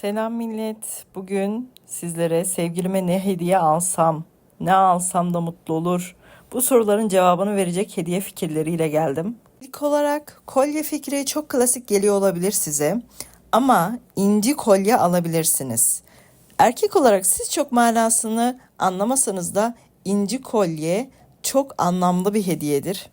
Selam millet. Bugün sizlere sevgilime ne hediye alsam, ne alsam da mutlu olur. Bu soruların cevabını verecek hediye fikirleriyle geldim. İlk olarak kolye fikri çok klasik geliyor olabilir size. Ama inci kolye alabilirsiniz. Erkek olarak siz çok manasını anlamasanız da inci kolye çok anlamlı bir hediyedir.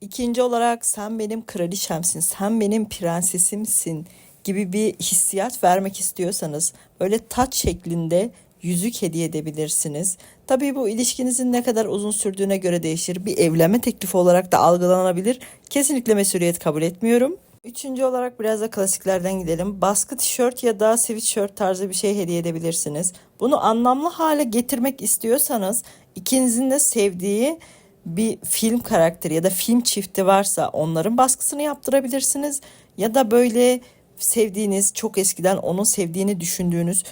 İkinci olarak sen benim kraliçemsin, sen benim prensesimsin gibi bir hissiyat vermek istiyorsanız böyle taç şeklinde yüzük hediye edebilirsiniz. Tabii bu ilişkinizin ne kadar uzun sürdüğüne göre değişir. Bir evlenme teklifi olarak da algılanabilir. Kesinlikle mesuliyet kabul etmiyorum. Üçüncü olarak biraz da klasiklerden gidelim. Baskı tişört ya da sweatshirt tarzı bir şey hediye edebilirsiniz. Bunu anlamlı hale getirmek istiyorsanız ikinizin de sevdiği bir film karakteri ya da film çifti varsa onların baskısını yaptırabilirsiniz. Ya da böyle sevdiğiniz, çok eskiden onun sevdiğini düşündüğünüz,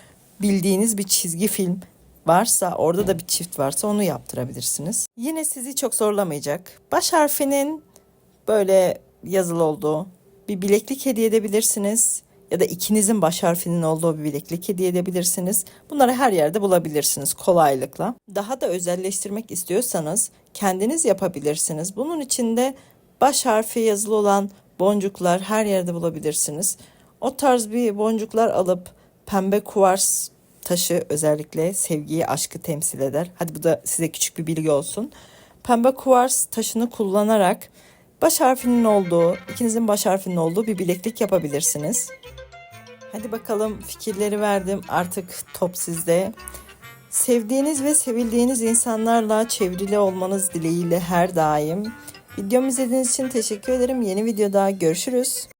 bildiğiniz bir çizgi film varsa, orada da bir çift varsa onu yaptırabilirsiniz. Yine sizi çok zorlamayacak. Baş harfinin böyle yazılı olduğu bir bileklik hediye edebilirsiniz. Ya da ikinizin baş harfinin olduğu bir bileklik hediye edebilirsiniz. Bunları her yerde bulabilirsiniz kolaylıkla. Daha da özelleştirmek istiyorsanız kendiniz yapabilirsiniz. Bunun için de baş harfi yazılı olan boncuklar her yerde bulabilirsiniz. O tarz bir boncuklar alıp pembe kuvars taşı özellikle sevgiyi, aşkı temsil eder. Hadi bu da size küçük bir bilgi olsun. Pembe kuvars taşını kullanarak baş harfinin olduğu, ikinizin baş harfinin olduğu bir bileklik yapabilirsiniz. Hadi bakalım fikirleri verdim. Artık top sizde. Sevdiğiniz ve sevildiğiniz insanlarla çevrili olmanız dileğiyle her daim. Videomu izlediğiniz için teşekkür ederim. Yeni videoda görüşürüz.